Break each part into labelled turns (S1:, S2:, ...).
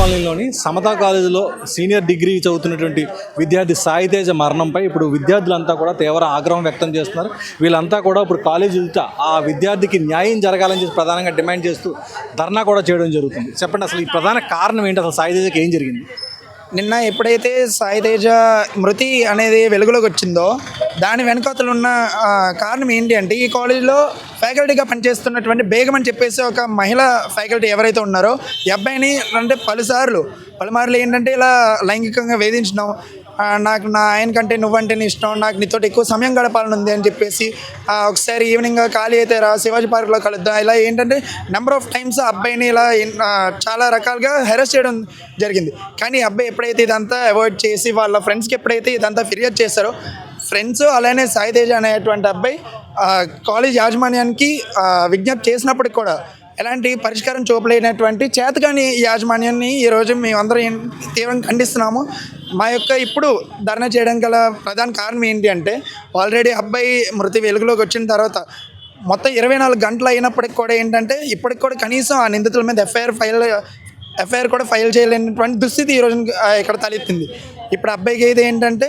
S1: కాలనీలోని సమతా కాలేజీలో senior degree చదువుతున్నటువంటి విద్యార్థి సాయితేజ మరణంపై ఇప్పుడు విద్యార్థులంతా కూడా తీవ్ర ఆగ్రహం వ్యక్తం చేస్తున్నారు. వీళ్ళంతా కూడా ఇప్పుడు కాలేజీ ఎదుట ఆ విద్యార్థికి న్యాయం జరగాలని చెప్పి ప్రధానంగా డిమాండ్ చేస్తూ ధర్నా కూడా చేయడం జరుగుతుంది. చెప్పండి అసలు ఈ ప్రధాన కారణం ఏంటి? అసలు సాయితేజకి ఏం జరిగింది?
S2: నిన్న ఎప్పుడైతే సాయితేజ మృతి అనేది వెలుగులోకి వచ్చిందో దాని వెనకాతలు ఉన్న కారణం ఏంటి అంటే ఈ కాలేజీలో ఫ్యాకల్టీగా పనిచేస్తున్నటువంటి బేగం అని చెప్పేసి ఒక మహిళ ఫ్యాకల్టీ ఎవరైతే ఉన్నారో ఈ అబ్బాయిని అంటే పలుసార్లు పలుమార్లు ఏంటంటే ఇలా లైంగికంగా వేధించడం నాకు నా ఆయన కంటే నువ్వంటేనే ఇష్టం నాకు నీతో ఎక్కువ సమయం గడపాలని ఉంది అని చెప్పేసి ఒకసారి ఈవినింగ్ ఖాళీ అయితే రా శివాజీ పార్క్లో కలుద్దాం. ఇలా ఏంటంటే నెంబర్ ఆఫ్ టైమ్స్ ఆ అబ్బాయిని ఇలా చాలా రకాలుగా హెరాస్ చేయడం జరిగింది. కానీ అబ్బాయి ఎప్పుడైతే ఇదంతా అవాయిడ్ చేసి వాళ్ళ ఫ్రెండ్స్కి ఎప్పుడైతే ఇదంతా ఫిర్యాదు చేశారో ఫ్రెండ్స్ అలానే సాయితేజ అనేటువంటి అబ్బాయి కాలేజ్ యాజమాన్యానికి విజ్ఞప్తి చేసినప్పటికి కూడా ఎలాంటి పరిష్కారం చూపలేనటువంటి చేతకాని యాజమాన్యాన్ని ఈరోజు మేమందరం తీవ్రంగా ఖండిస్తున్నాము. మా యొక్క ఇప్పుడు ధర్నా చేయడం గల ప్రధాన కారణం ఏంటి అంటే ఆల్రెడీ అబ్బాయి మృతి వెలుగులోకి వచ్చిన తర్వాత మొత్తం ఇరవై నాలుగు గంటలు అయినప్పటికి కూడా ఏంటంటే ఇప్పటికి కూడా కనీసం ఆ నిందితుల మీద ఎఫ్ఐఆర్ ఫైల్ ఎఫ్ఐఆర్ కూడా ఫైల్ చేయలేనటువంటి దుస్థితి ఈరోజు ఇక్కడ తలెత్తింది. ఇప్పుడు అబ్బాయికి అయితే ఏంటంటే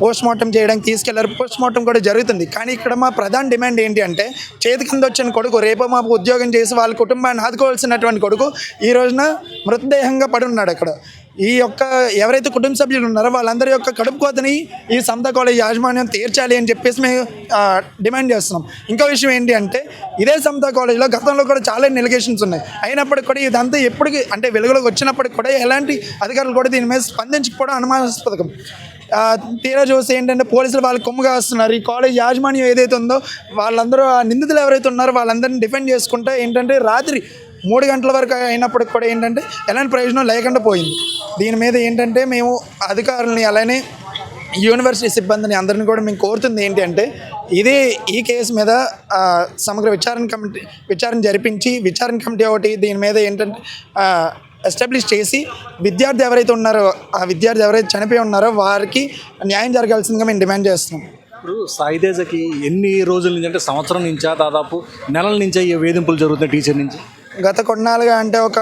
S2: పోస్ట్ మార్టం చేయడానికి తీసుకెళ్ళారు. పోస్ట్ మార్టం కూడా జరుగుతుంది. కానీ ఇక్కడ మా ప్రధాన డిమాండ్ ఏంటి అంటే చేతి కింద వచ్చిన కొడుకు రేపు మాకు ఉద్యోగం చేసి వాళ్ళ కుటుంబాన్ని ఆదుకోవాల్సినటువంటి కొడుకు ఈ రోజున మృతదేహంగా పడి ఉన్నాడు అక్కడ ఈ యొక్క ఎవరైతే కుటుంబ సభ్యులు ఉన్నారో వాళ్ళందరి యొక్క కడుపు కోతని ఈ సంత కాలేజ్ యాజమాన్యం తీర్చాలి అని చెప్పేసి మేము డిమాండ్ చేస్తున్నాం. ఇంకో విషయం ఏంటి అంటే ఇదే సమతా కాలేజ్లో గతంలో కూడా చాలా నెలిగేషన్స్ ఉన్నాయి. అయినప్పటికీ కూడా ఇదంతా ఎప్పటికీ అంటే వెలుగులోకి వచ్చినప్పటికి కూడా ఎలాంటి అధికారులు కూడా దీని మీద స్పందించకపోవడం అనుమానాస్పదకం. తీరా చూస్తే ఏంటంటే పోలీసులు వాళ్ళు కొమ్ముగా వస్తున్నారు. ఈ కాలేజ్ యాజమాన్యం ఏదైతే ఉందో వాళ్ళందరూ ఆ నిందితులు ఎవరైతే ఉన్నారో వాళ్ళందరినీ డిఫెండ్ చేసుకుంటే ఏంటంటే రాత్రి మూడు గంటల వరకు అయినప్పటికి కూడా ఏంటంటే ఎలాంటి ప్రయోజనం లేకుండా పోయింది. దీని మీద ఏంటంటే మేము అధికారులని అలానే యూనివర్సిటీ సిబ్బందిని అందరిని కూడా మేము కోరుతుంది ఏంటి అంటే ఇదే ఈ కేసు మీద సమగ్ర విచారణ కమిటీ విచారణ జరిపించి విచారణ కమిటీ ఒకటి దీని మీద ఏంటంటే ఎస్టాబ్లిష్ చేసి విద్యార్థి ఎవరైతే ఉన్నారో ఆ విద్యార్థి ఎవరైతే చనిపోయి ఉన్నారో వారికి న్యాయం జరగాల్సిందిగా మేము డిమాండ్ చేస్తున్నాం.
S1: ఇప్పుడు సాయితేజకి ఎన్ని రోజుల నుంచి అంటే సంవత్సరం నుంచా దాదాపు నెలల నుంచే ఈ వేధింపులు జరుగుతున్నాయి టీచర్ నుంచి?
S2: గత కొన్నాళ్ళుగా అంటే ఒక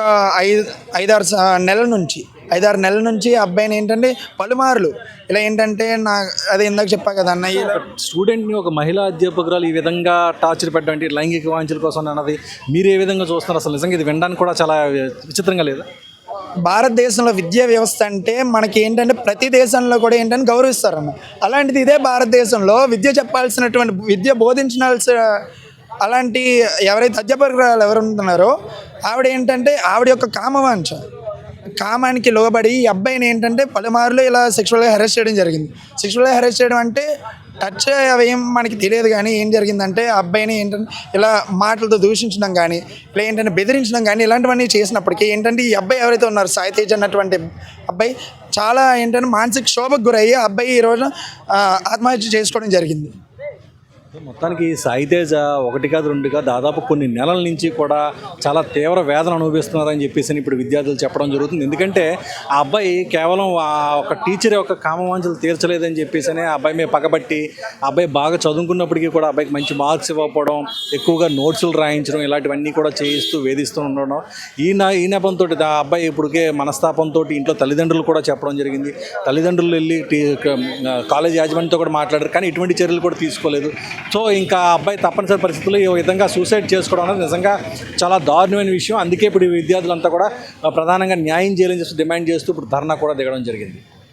S2: ఐదు ఐదారు నెలల నుంచి. ఐదారు నెలల నుంచి అబ్బాయిని ఏంటంటే పలుమార్లు. ఇలా ఏంటంటే నా అదే ఇందాక చెప్పా కదా అన్న ఇలా
S1: స్టూడెంట్ని ఒక మహిళా అధ్యాపకురాలు ఈ విధంగా టార్చర్ పెట్టడం లైంగిక వాంఛల కోసం అన్నది మీరు ఏ విధంగా చూస్తున్నారు? అసలు నిజంగా ఇది వినడానికి కూడా చాలా విచిత్రంగా లేదా?
S2: భారతదేశంలో విద్యా వ్యవస్థ అంటే మనకి ఏంటంటే ప్రతి దేశంలో కూడా ఏంటంటే గౌరవిస్తారన్న అలాంటిది ఇదే భారతదేశంలో విద్య చెప్పాల్సినటువంటి విద్య బోధించాల్సిన అలాంటి ఎవరైతే అధ్యాపకురాలు ఎవరు ఉంటున్నారో ఆవిడ ఏంటంటే ఆవిడ యొక్క కామవాంఛ. కామానికి లోబడి ఈ అబ్బాయిని ఏంటంటే పలుమార్లు ఇలా సెక్షువల్గా హెరెస్ట్ చేయడం జరిగింది. సెక్షువల్గా హెరెస్ట్ చేయడం అంటే టచ్ అవేం మనకి తెలియదు కానీ ఏం జరిగిందంటే ఆ అబ్బాయిని ఏంటంటే ఇలా మాటలతో దూషించడం కానీ ఇలా ఏంటంటే బెదిరించడం కానీ ఇలాంటివన్నీ చేసినప్పటికీ ఏంటంటే ఈ అబ్బాయి ఎవరైతే ఉన్నారు సాయి తేజ్ అన్నటువంటి అబ్బాయి చాలా ఏంటంటే మానసిక క్షోభకు గురయ్యి ఆ అబ్బాయి ఈ రోజున ఆత్మహత్య చేసుకోవడం జరిగింది.
S1: మొత్తానికి సాయితేజ ఒకటి కాదు రెండు కాదు దాదాపు కొన్ని నెలల నుంచి కూడా చాలా తీవ్ర వేదన అనుభవిస్తున్నారని చెప్పేసి ఇప్పుడు విద్యార్థులు చెప్పడం జరుగుతుంది. ఎందుకంటే ఆ అబ్బాయి కేవలం ఒక టీచర్ యొక్క కామవాంఛలు తీర్చలేదని చెప్పేసి ఆ అబ్బాయి మీద పగబట్టి ఆ అబ్బాయి బాగా చదువుకున్నప్పటికీ కూడా అబ్బాయికి మంచి మార్క్స్ ఇవ్వకపోవడం ఎక్కువగా నోట్సులు రాయించడం ఇలాంటివన్నీ కూడా చేయిస్తూ వేధిస్తూ ఉండడం. ఈ నా ఈ నెపంతో ఆ అబ్బాయి ఇప్పటికే మనస్తాపంతో ఇంట్లో తల్లిదండ్రులు కూడా చెప్పడం జరిగింది. తల్లిదండ్రులు వెళ్ళి కాలేజ్ యాజమాన్యంతో కూడా మాట్లాడారు. కానీ ఇటువంటి చర్యలు కూడా తీసుకోలేదు. సో ఇంకా అబ్బాయి తప్పనిసరి పరిస్థితుల్లో ఈ విధంగా సూసైడ్ చేసుకోవడం అనేది నిజంగా చాలా దారుణమైన విషయం. అందుకే ఇప్పుడు ఈ విద్యార్థులంతా కూడా ప్రధానంగా న్యాయం చేయాలని చెప్పి డిమాండ్ చేస్తూ ఇప్పుడు ధర్నా కూడా దిగడం జరిగింది.